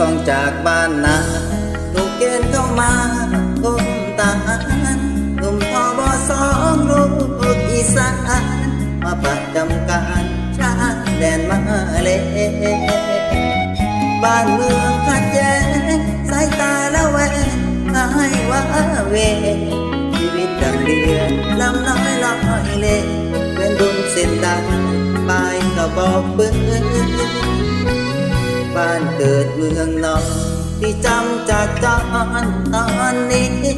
ต้องจากบ้านนาถูกเกณฑ์เข้ามาคุมทหา ประจำการชายแดนมาเลบ้านเมืองขัดแย้งสายตาละแวงหายว่าเวชีวิตดังเดือนลำน้อยลอยเลเป็นดุนเส้นดังปลายกระบอกปืนบ้านเกิดเมืองนอนที่จำจากจอนตอนนี้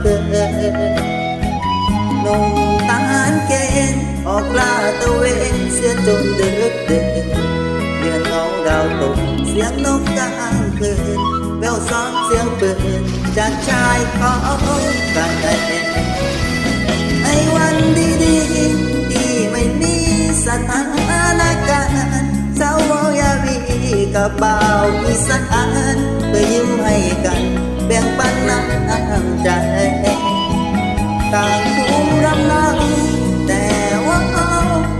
เกินหนุ่มทหารเกณฑ์ออกลาตะเวนเสียจนดึกเดินเดือนเงาดาวตกเสียงนกกลางคืนแววซ้องเสียงปืนจากชายเขากันแดนในวันดีๆที่ไม่มีสถานการณ์สาวยาวีกับบ่าวอีสานเพื่อยิ้มให้กัน บ่งปันน้ำใจต่างภูมิลำเนาแต่ว่า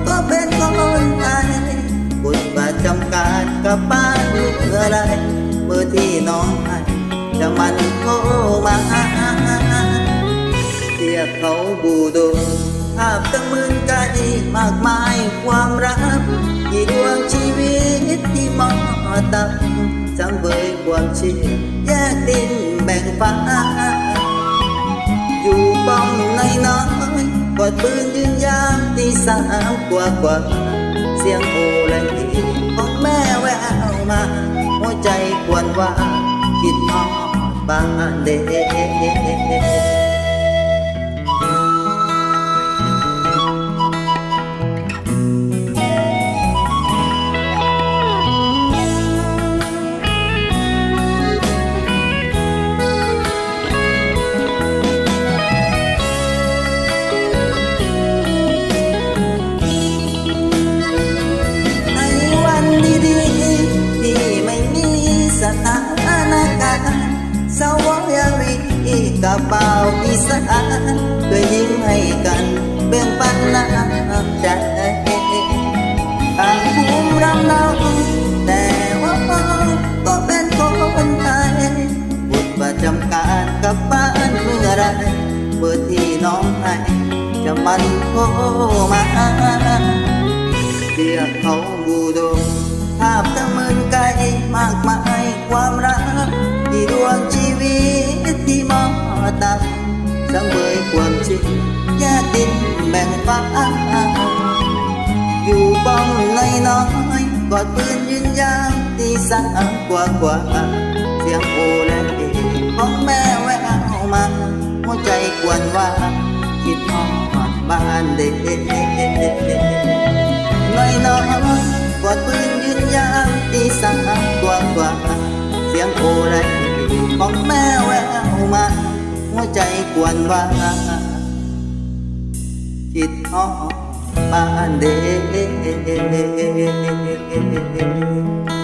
ก็เป็นคนไทยบุญประจำการกับบ้านเมื่อไรเมื่อที่น้องให้จะมันโทรมาเทียบเขาบูโดภาพตั้งมื่นไกลมากมายความรักกี่ดวงชีวิตที่มอตับจังเบยความเชื่อแยกดิน แบ่งฟ้า อยู่ป้อมในน้อยกอดปืนยืนยามตีสามกว่ากว่าเสียงโอและพีของแม่แววมา หัวใจควรว่า คิดฮอดบ้านเด็ก สานเคยยิ้มให้กันแบ่งปันน้ำใจต่างภูมิลำเนาแต่ว่าก็เป็นคนไทยบุญประจำการกับบ้านเมื่อไรเมื่อที่น้องให้จะมันโทรมาเรียกเขาบูดงภาพทั้งหมื่นไกลมากมายความรัก ดินแบ่งฟ้าอยู่ป้อมในน้อยกอดปืนยืนยาวตีสามกว่ากว่าเสียงโอและเอของแจกวนว่าคิดฮอดบ้านเด็กน้อยน้อยกอดปืนยืนยามตีสามกว่ากว่าเสียงโอมาหัวใจกวนว่าคิดฮอดบ้านเด